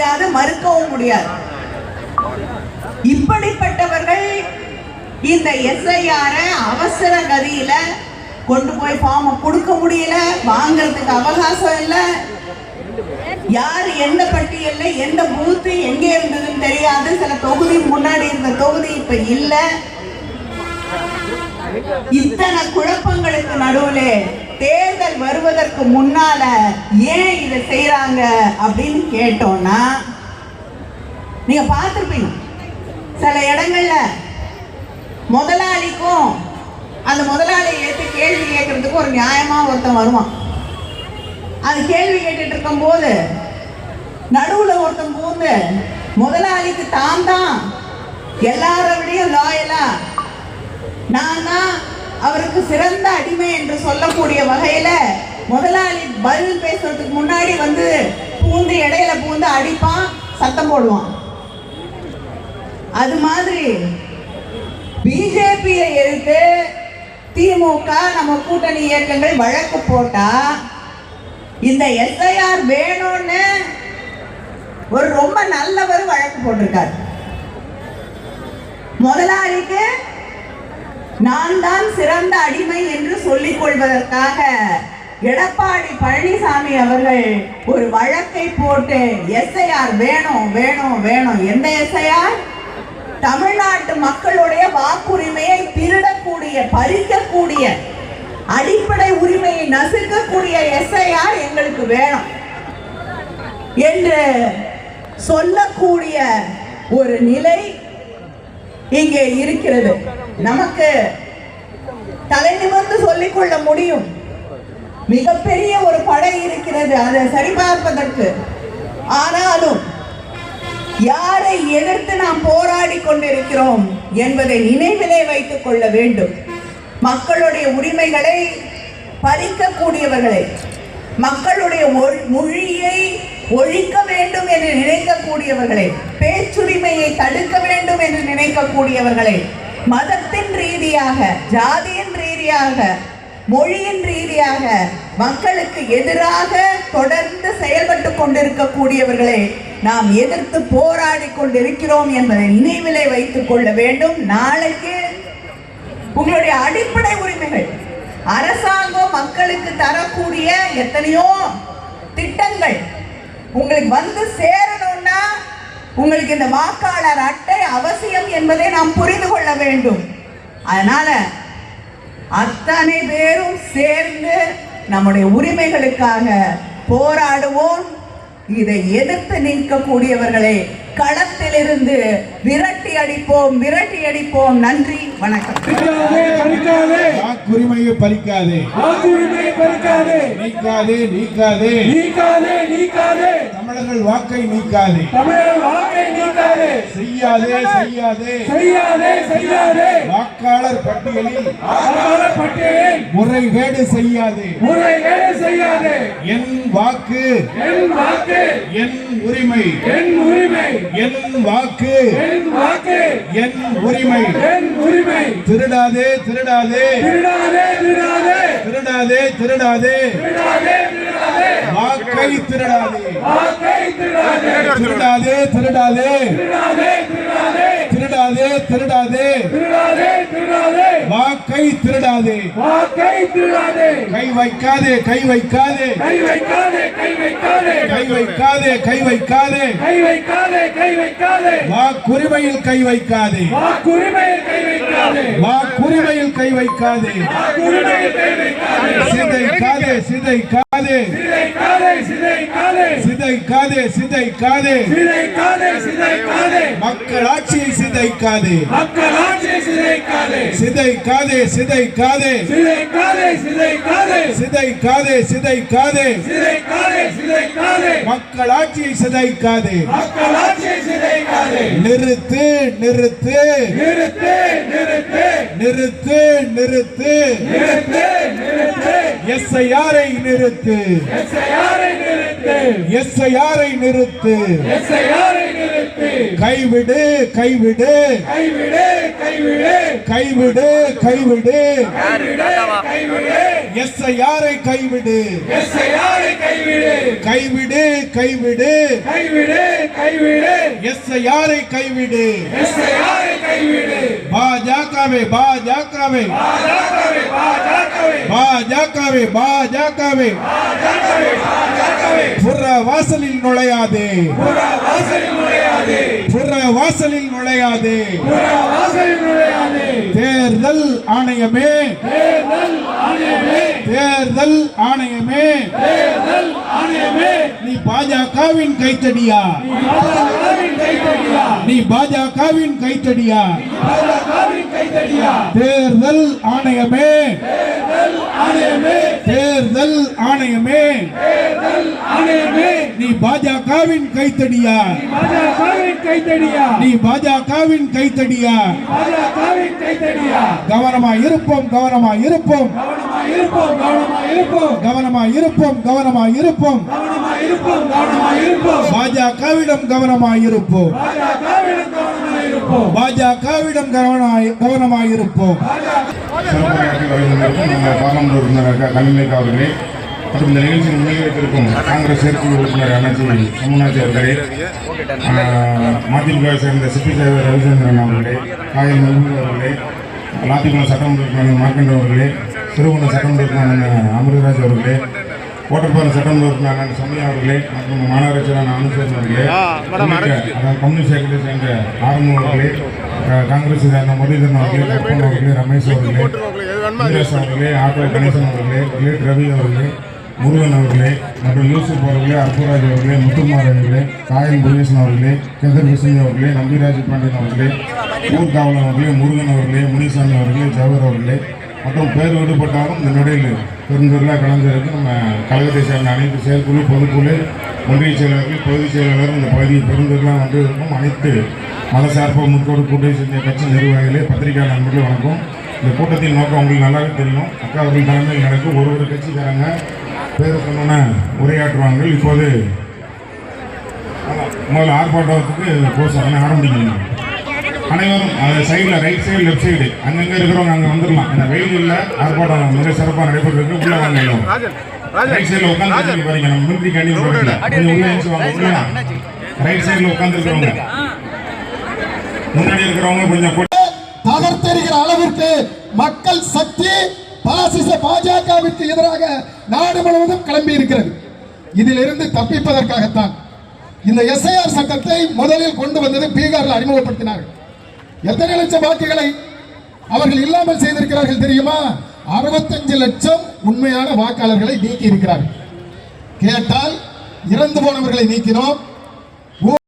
முடியாது மறுக்கவும் முடியாது. இப்படிப்பட்டவர்கள் இந்த எஸ்ஐஆர அவசர கதியில கொண்டு போய் ஃபார்ம் கொடுக்க முடியல வாங்குறதுக்கு அவகாசம் இல்லை. யார் எந்த பட்டியல்ல எந்த பூத்து எங்க இருந்ததுன்னு தெரியாது. சில தொகுதி முன்னாடி இருந்த தொகுதி இப்ப இல்லை. இத்தனை குழப்பங்களுக்கு நடுவுல தேர்தல் வருவதற்கு முன்னால ஏன் இதை செய்யறாங்க அப்படின்னு கேட்டோம்னா நீங்க பார்த்துருப்பீங்க. சில இடங்கள்ல முதலாளிக்கும் அந்த முதலாளியை ஏற்று கேள்வி கேட்கறதுக்கு ஒரு நியாயமா ஒருத்தன் வருவான். அது கேள்வி கேட்டுட்டு இருக்கும் போது நடுவுல ஒருத்தன் பூந்து முதலாளிக்கு தான் தான் எல்லாரோடையும் லாயலா நான் தான் அவருக்கு சிறந்த அடிமை என்று சொல்லக்கூடிய வகையில முதலாளி பதில் பேசுறதுக்கு முன்னாடி வந்து பூந்து இடையில பூந்து அடிப்பான் சத்தம் போடுவான். அது மாதிரி பிஜேபியை எதிர்த்து திமுக நம்ம கூட்டணி இயக்கங்கள் வழக்கு போட்டா இந்த எஸ்ஐஆர் வேணும்னு ஒரு ரொம்ப நல்லவர் வழக்கு போட்டிருக்காரு. முதலாளிக்கு நான் தான் சிறந்த அடிமை என்று சொல்லிக் கொள்வதற்காக எடப்பாடி பழனிசாமி அவர்கள் ஒரு வழக்கை போட்டு எஸ்ஐஆர் வேணும் வேணும் வேணும் எந்த எஸ்ஐஆர்? தமிழ்நாட்டு மக்களுடைய வாக்குரிமையை திருடக்கூடிய பறிக்கக்கூடிய அடிப்படை உரிமையை நசுக்கக்கூடிய எஸ்ஐஆர் எங்களுக்கு வேணும் என்று சொல்லக்கூடிய ஒரு நிலை இங்கே இருக்கிறது. நமக்கு தலை நிமிர்ந்து சொல்லிக்கொள்ள முடியும். மிகப்பெரிய ஒரு படை இருக்கிறது அதை சரிபார்ப்பதற்கு. ஆனாலும் யாரை எதிர்த்து நாம் போராடி கொண்டிருக்கிறோம் என்பதை நினைவிலே வைத்துக் கொள்ள வேண்டும். மக்களுடைய உரிமைகளை பறிக்கக்கூடியவர்களை மக்களுடைய மொழியை ஒழிக்க வேண்டும் என்று நினைக்கக்கூடியவர்களை பேச்சுரிமையை தடுக்க வேண்டும் என்று நினைக்கக்கூடியவர்களை மதத்தின் ரீதியாக ஜாதியின் ரீதியாக மொழியின் ரீதியாக மக்களுக்கு எதிராக தொடர்ந்து செயல்பட்டு கொண்டிருக்கக்கூடியவர்களை நாம் எதிர்த்து போராடி கொண்டிருக்கிறோம் என்பதை நினைவிலே வைத்துக் கொள்ள வேண்டும். நாளைக்கு உங்களுடைய அடிப்படை உரிமைகள் அரசாங்கம் மக்களுக்கு தரக்கூடிய எத்தனையோ திட்டங்கள் உங்களுக்கு வந்து சேர உங்களுக்கு இந்த வாக்காளர் அட்டை அவசியம் என்பதை நாம் புரிந்து கொள்ள வேண்டும். அதனால அத்தனை பேரும் சேர்ந்து நம்முடைய உரிமைகளுக்காக போராடுவோம். இதை எதிர்த்து நிற்கக்கூடியவர்களே களத்திலிருந்து விரட்டி அடிப்போம் விரட்டி அடிப்போம். நன்றி வணக்கம். பறிக்காதே பறிக்காதே வாக்குரிமையை பறிக்காதே வாக்குரிமையை பறிக்காதே நீக்காதே நீக்காதே. நீக்காதே நீக்காதே. தமிழர்கள் வாக்கை நீக்காதே. தமிழர் வாக்கை நீக்காதே. செய்யாதே செய்யாதே. செய்யாதே செய்யாதே. வாக்காளர் பட்டியலில் வாக்காளர் பட்டியலில் முறைகேடு செய்யாதே. முறைகேடு செய்யாதே. என் வாக்கு என் வாக்கு என் உரிமை. என் உரிமை. என் வாக்கு என் உரிமை. திருடாதே திருடாதே. திருடாதே திருடாதே. வாக்கை திருடாதே திருடாதே. திருடாதே. திருடாதே. திருடாதே திருடாதே. வாக்கை திருடாதே. வாக்கை திருடாதே. கை வைக்காதே கை வைக்காதே. கை வைக்காதே கை வைக்காதே. கை வைக்காதே கை வைக்காதே. கை வைக்காதே கை வைக்காதே. வாக்குரிமையில் கை வைக்காதே. வாக்குரிமையில் கை வைக்காதே. வாக்குரிமையில் கை வைக்காதே. வாக்குரிமையில் கை வைக்காதே. சிதைக்காதே சிதைக்காதே சிதைக்காதே சிதைக்காதே சிதைக்காதே சிதைக்காதே. சிதைக்காதே சிதைக்காதே. மக்கள் ஆட்சியை சிதைக்காதே. மக்கள் ஆட்சியை சிதைக்காதே. சிதைக்காதே சிதைக்காதே. சிதைக்காதே சிதைக்காதே. சிதைக்காதே சிதைக்காதே. சிதைக்காதே சிதைக்காதே. மக்கள் ஆட்சியை சிதைக்காதே. மக்கள் ஆட்சியை சிதைக்காதே. நிறுத்து நிறுத்து. நிறுத்து நிறுத்து. நிறுத்து நிறுத்து. நிறுத்து நிறுத்து. எஸ்ஐஆரை நிறுத்து. எஸ்ஐஆரை நிறுத்து. யாரை நிறுத்து. எஸ்ஐஆரை நிறுத்து. கைவிடு கைவிடு. கைவிடு கைவிடு. கைவிடு கைவிடு. கைவிடு. எஸ்ஸை யாரை கைவிடு. எஸ் யாரை கைவிடு. கைவிடு கைவிடு. கைவிடு கைவிடு. எஸ்ஐஆரை கைவிடு. எஸ் எஸ்ஐஆரை பாஜகவே பாஜகவே. பாஜகவே பாஜகவே. புற வாசலில் நுழையாதே. புற வாசலில் நுழையாதே. தேர்தல் ஆணையமே. தேர்தல் ஆணையமே. நீ பாஜகவின் கைத்தடியா? நீ பாஜகவின் கைத்தடியா? தேர்தல் ஆணையமே. தேர்தல் ஆணையமே. நீ பாஜகவின் கைத்தடியா? நீ பாஜகவின் கைத்தடியா? கவனமா இருப்போம் கவனமா இருப்போம். கவனமா இருப்போம் கவனமா இருப்போம். பாஜகவிடம் கவனமா இருப்போம். இருப்போம். பாஜகவிடம் கவனமாய் கவனமாய் இருப்போம் சிறப்புரையாற்றி வருகின்றிருக்கும் நம்ம பாராளுமன்ற உறுப்பினர் க- கனிமொழி அவர்களே மற்றும் இந்த நிகழ்ச்சியில் முன்னிலை வைத்திருக்கும் காங்கிரஸ் செயற்குழு உறுப்பினர் அண்ணாச்சி சோமநாத் அவர்களே மதிமுக சேர்ந்த சிப்பி சேவர் ரவிச்சந்திரன் அவர்களே காயல் மல்முக அவர்களே லாத்திகுளம் சட்டமன்ற மார்க்கண்ட் அவர்களே சிறுவன சட்டமன்ற அமிர்தராஜ் அவர்களே ஓட்டப்பாறை சட்டமன்ற உறுப்பினர் சமயா அவர்களே மற்றும் மாநகராட்சியான அனுசரன் அவர்களே கம்யூனிஸ்ட் இயக்கத்தை சேர்ந்த ஆரம்பம் அவர்களே காங்கிரஸ் சேர்ந்த முரளிதரன் அவர்களே கற்பன் அவர்களே ரமேஷ் அவர்களே இந்திரேஷ் அவர்களே ஆட்டோ கணேசன் அவர்களே லேட் ரவி அவர்களே முருகன் அவர்களே மற்றும் யூசுப் அவர்களே அற்புராஜ் அவர்களே முத்துக்குமார் அவர்களே காயல் முருகேசன் அவர்களே கெதர் விஸ்வன் அவர்களே நம்பிராஜ் பாண்டியன் அவர்களே ஊர்காவலன் அவர்களே முருகன் அவர்களே முனிசாமி அவர்களே ஜவஹர் அவர்களே மற்றும் பேர் விடுபட்டாலும் இந்த நடையில் பெருந்தொழிலாக கலந்துருக்கு. நம்ம கழகத்தை சேர்ந்த அனைத்து செயற்குழு பொதுக்குழு ஒன்றிய செயலாளர்கள் பகுதிச் செயலாளர் இந்த பகுதி பெருந்தொழிலாக வந்து இருக்கும் அனைத்து மதசார்பு முற்கோடு கூட்டணி சேர்ந்த கட்சி நிர்வாகிகளே பத்திரிகை நண்பர்களே வணக்கம். இந்த கூட்டத்தின் நோக்கம் உங்களுக்கு நல்லாவே தெரியும். அக்கா அவர்கள் தலைமையில் நடக்கும் ஒரு ஒரு கட்சிக்காரங்க பேர் சொன்னோன்னே உரையாற்றுவாங்க. இப்போது முதல்ல ஆர்ப்பாட்டத்துக்கு கோஷம் ஆரம்பிக்கணும் அனைவரும் சைடில் ரைட் சைடு லெஃப்ட் சைடு அங்கங்கே இருக்கிறவங்க அங்கே வந்துடலாம் இந்த வெயிலில் ஆர்ப்பாட்டம் மிக சிறப்பாக நடைபெற்றிருக்கு உள்ள வாங்க எல்லாம் ரைட் சைடில் உட்காந்து பாருங்க நம்ம கேண்டீன் போகிறீங்க கொஞ்சம் உள்ள வாங்க ரைட் சைடில் உட்காந்துருக்கிறவங்க முன்னாடி இருக்கிறவங்க கொஞ்சம் கூட தகர்த்தெறிகிற அளவிற்கு மக்கள் சக்தி பாசிச பாஜகவிற்கு எதிராக நாடு முழுவதும் கிளம்பி இருக்கிறது. இதிலிருந்து தப்பிப்பதற்காகத்தான் இந்த எஸ்ஐஆர் சட்டத்தை முதலில் கொண்டு வந்தது பீகாரில் அறிமுகப்படுத்தினார்கள். எத்தனை லட்சம் வாக்குகளை அவர்கள் இல்லாமல் செய்திருக்கிறார்கள் தெரியுமா? அறுபத்தஞ்சு லட்சம் உண்மையான வாக்காளர்களை நீக்கி இருக்கிறார்கள் கேட்டால் இறந்து போனவர்களை நீக்கினோம்.